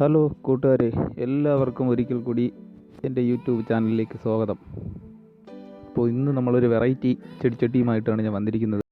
Hello കൂട്ടുകാരെ എല്ലാവർക്കും ഒരിക്കൽ കൂടി എന്റെ യൂട്യൂബ് ചാനലിലേക്ക് സ്വാഗതം. അപ്പോൾ ഇന്ന് നമ്മളൊരു വെറൈറ്റി ചെടിച്ചട്ടിയുമായിട്ടാണ് ഞാൻ വന്നിരിക്കുന്നത്.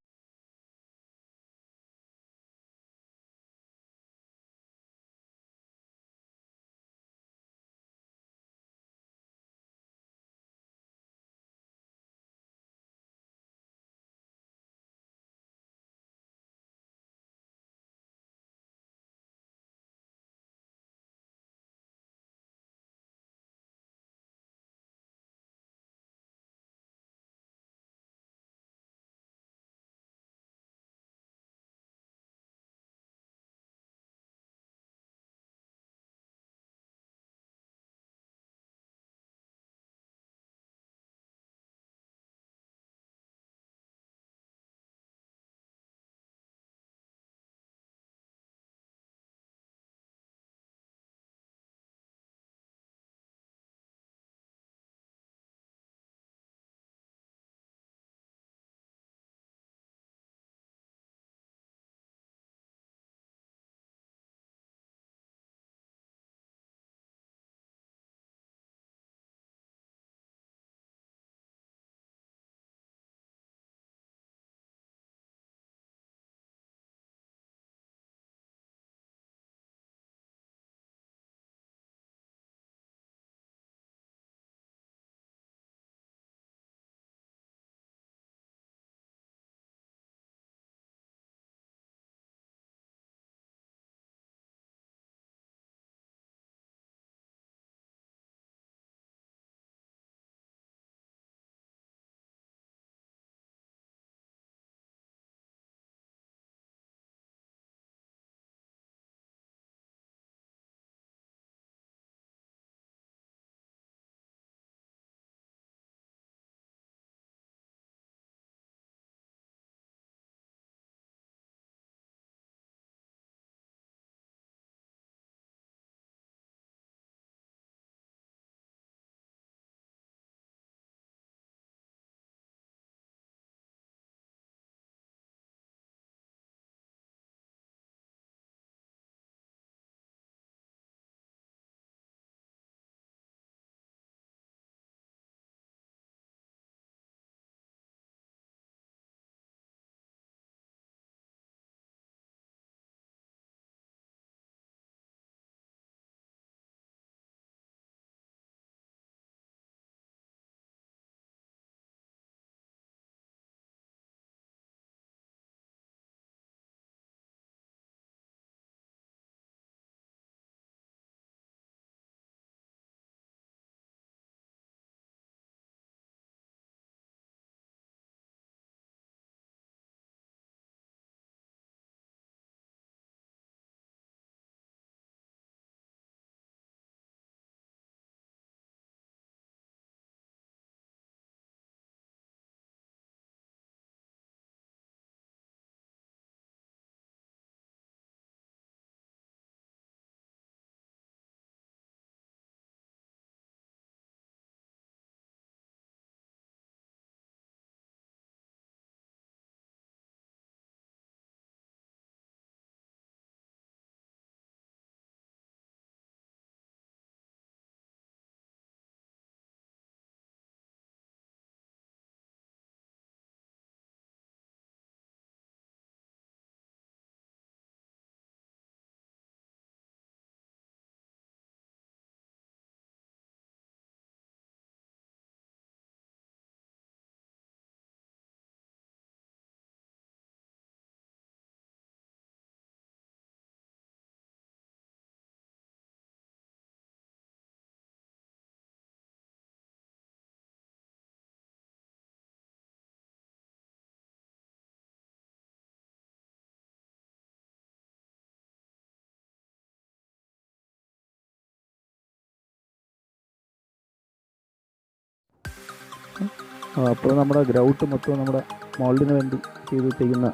അപ്പോൾ നമ്മുടെ ഗ്രൗട്ട് മൊത്തം നമ്മുടെ മോൾഡിന് വേണ്ടി ചെയ്ത് വെച്ചിരിക്കുന്ന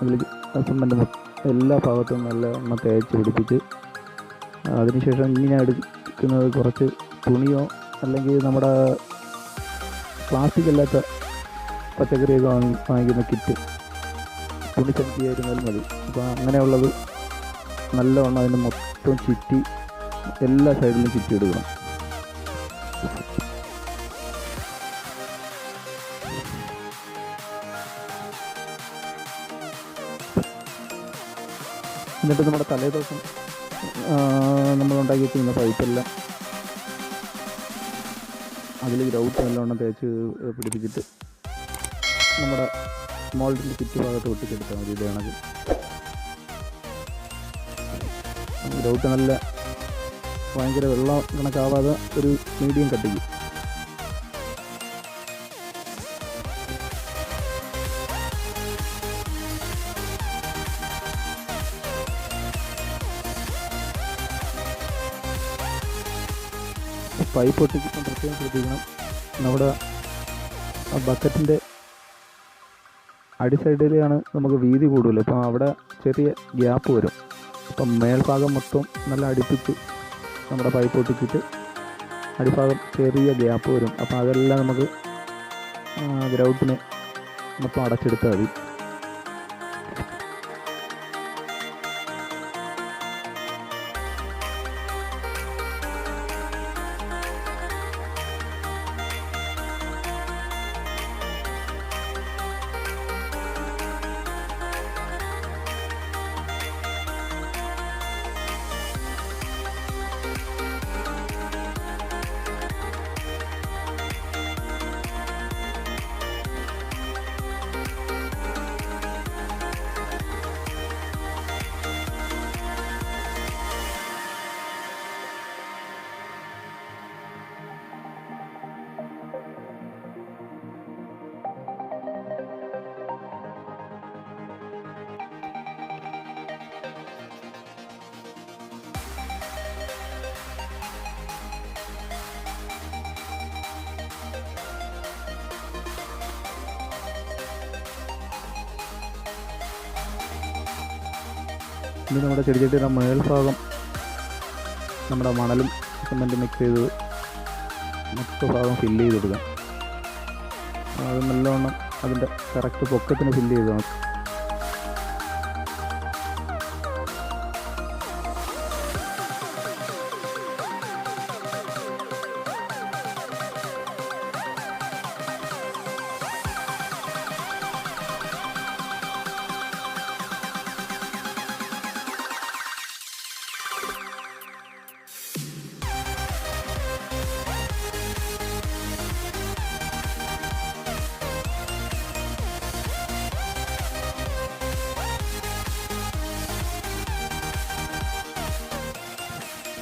അതിൽ സിമെന്റ് എല്ലാ ഭാഗത്തും നല്ല എണ്ണ തേച്ച് പിടിപ്പിച്ച് അതിനുശേഷം ഞാൻ എടുക്കുന്നത് കുറച്ച് തുണിയോ അല്ലെങ്കിൽ നമ്മുടെ പ്ലാസ്റ്റിക് അല്ലാത്ത പച്ചക്കറിയൊക്കെ വാങ്ങി വാങ്ങിക്കുന്ന കിറ്റ് തുണി സഞ്ചിയായിരുന്നാലും മതി. അപ്പോൾ അങ്ങനെയുള്ളത് നല്ലവണ്ണം അതിന് മൊത്തം ചുറ്റി എല്ലാ സൈഡിലും ചുറ്റി എടുക്കണം എന്നിട്ട് നമ്മുടെ തലേ ദിവസം നമ്മൾ ഉണ്ടാക്കി വെച്ചിരുന്ന പൈപ്പെല്ലാം അതിൽ ഗ്രൗട്ട് നല്ലോണം തേച്ച് പിടിപ്പിച്ചിട്ട് നമ്മുടെ മോൾഡിന്റെ ചുറ്റുഭാഗത്ത് ഒട്ടിച്ചെടുത്താൽ മതി ഇത് കണക്ക് ഗ്രൗട്ട് നല്ല ഭയങ്കര വെള്ളം കണക്കാവാതെ ഒരു മീഡിയം കട്ടിക്ക് പൈപ്പ് ഒട്ടിക്കുമ്പോൾ പ്രത്യേകം ശ്രദ്ധിക്കണം. നമ്മുടെ ബക്കറ്റിന്റെ അടി സൈഡിലാണ് നമുക്ക് വീതി കൂടുതൽ. അപ്പം അവിടെ ചെറിയ ഗ്യാപ്പ് വരും. അപ്പം മേൽഭാഗം മൊത്തം നല്ല അടുപ്പിച്ച് നമ്മുടെ പൈപ്പ് ഒട്ടിച്ചിട്ട് അടിഭാഗം ചെറിയ ഗ്യാപ്പ് വരും. അപ്പം അതെല്ലാം നമുക്ക് ഗ്രൗട്ടിന് മൊത്തം അടച്ചെടുത്താൽ മതി. ഇനി നമ്മുടെ ചെടിച്ചട്ടിയുടെ മേൽഭാഗം നമ്മുടെ മണലും സിമെന്റും മിക്സ് ചെയ്ത് മൊത്ത ഭാഗം ഫില്ല് ചെയ്ത് കൊടുക്കാം അത് നല്ലവണ്ണം അതിന്റെ കറക്റ്റ് പൊക്കത്തിന് ഫില്ല് ചെയ്ത് നോക്കാം.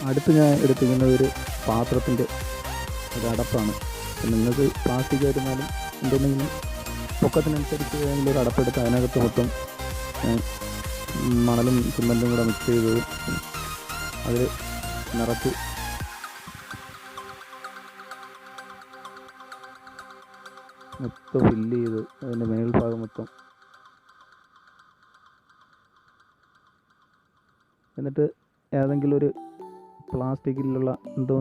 അടുത്ത് ഞാൻ എടുത്തിരിക്കുന്ന ഒരു പാത്രത്തിന്റെ ഒരു അടപ്പാണ്. നിങ്ങൾക്ക് പ്ലാസ്റ്റിക് ആയിരുന്നാലും എന്തെങ്കിലും പൊക്കത്തിനനുസരിച്ച് ഏതെങ്കിലും ഒരു അടപ്പെടുത്ത് അതിനകത്ത് മൊത്തം മണലും സിമെന്റും കൂടെ മിക്സ് ചെയ്ത് അതിൽ നിറച്ച് മൊത്തം ഫില്ല് ചെയ്ത് അതിന്റെ മേൽഭാഗം മൊത്തം. എന്നിട്ട് ഏതെങ്കിലും ഒരു പ്ലാസ്റ്റിക്കിലുള്ള എന്തോ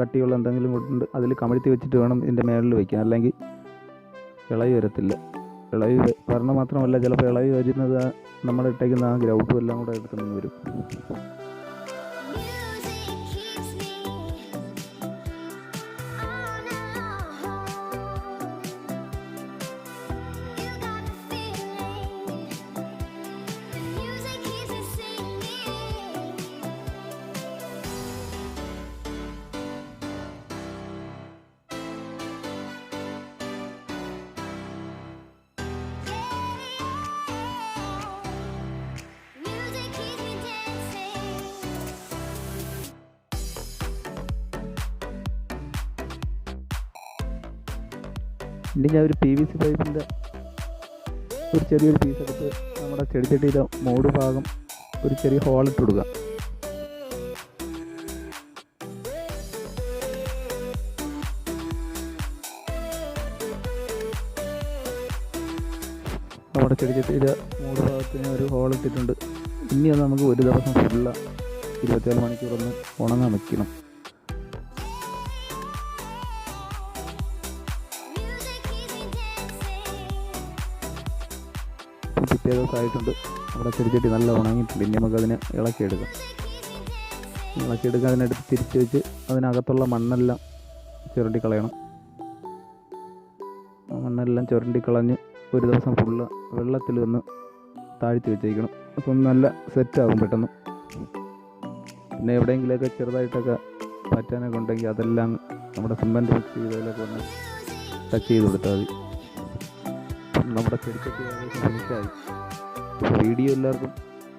കട്ടിയുള്ള എന്തെങ്കിലും കൊണ്ട് അതിൽ കമഴ്ത്തി വെച്ചിട്ട് വേണം ഇതിന്റെ മേളിൽ വയ്ക്കാൻ. അല്ലെങ്കിൽ ഇളകി വരത്തില്ല. ഇളകി വ- വരണം മാത്രമല്ല ചിലപ്പോൾ ഇളകി വരുന്നത് നമ്മൾ ഇട്ടേക്കുന്ന ആ ഗ്രൗട്ടും എല്ലാം കൂടെ എടുത്തുകൊണ്ട് വരും. ഇനി ഞാൻ ഒരു പി വി സി പൈപ്പിന്റെ ഒരു ചെറിയൊരു പീസ് എടുത്ത് നമ്മുടെ ചെടിച്ചട്ടിയിലെ മോട് ഭാഗം ഒരു ചെറിയ ഹോൾ ഹോളിട്ട് കൊടുക്കുക. നമ്മുടെ ചെടിച്ചട്ടിയിലെ മൂട് ഭാഗത്തിന് ഒരു ഹോൾ ഇട്ടിട്ടുണ്ട്. ഇനി അത് നമുക്ക് ഒരു ദിവസം ഫുള്ള ഇരുപത്തിനാല് മണിക്കൂറൊന്ന് ഉണങ്ങാൻ വെക്കണം. പിറ്റേ ദിവസമായിട്ടുണ്ട് നമ്മുടെ ചെടിച്ചട്ടി നല്ല ഉണങ്ങിയിട്ടുണ്ട്. ഇനി നമുക്കതിനെ ഇളക്കിയെടുക്കാം. ഇളക്കിയെടുക്കുക അതിനടുത്ത് തിരിച്ച് വെച്ച് അതിനകത്തുള്ള മണ്ണെല്ലാം ചുരണ്ടി കളയണം മണ്ണെല്ലാം ചുരണ്ടി കളഞ്ഞ് ഒരു ദിവസം ഫുള്ള് വെള്ളത്തിൽ ഒന്ന് താഴ്ത്തി വെച്ചേക്കണം. അപ്പം നല്ല സെറ്റാകും പെട്ടെന്ന്. പിന്നെ എവിടെയെങ്കിലുമൊക്കെ ചെറുതായിട്ടൊക്കെ പറ്റാനൊക്കെ ഉണ്ടെങ്കിൽ അതെല്ലാം നമ്മുടെ സിമെന്റ് മിക്സ് ചെയ്തതിലൊക്കെ ഒന്ന് ടച്ച് ചെയ്ത് കൊടുത്താൽ മതി. നമ്മുടെ ചെടിച്ചട്ടി ഫിനിഷായി വീഡിയോ എല്ലാവർക്കും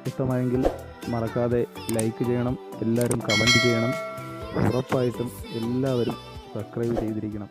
ഇഷ്ടമായെങ്കിൽ മറക്കാതെ ലൈക്ക് ചെയ്യണം എല്ലാവരും കമന്റ് ചെയ്യണം. ഉറപ്പായിട്ടും എല്ലാവരും സബ്സ്ക്രൈബ് ചെയ്തിരിക്കണം.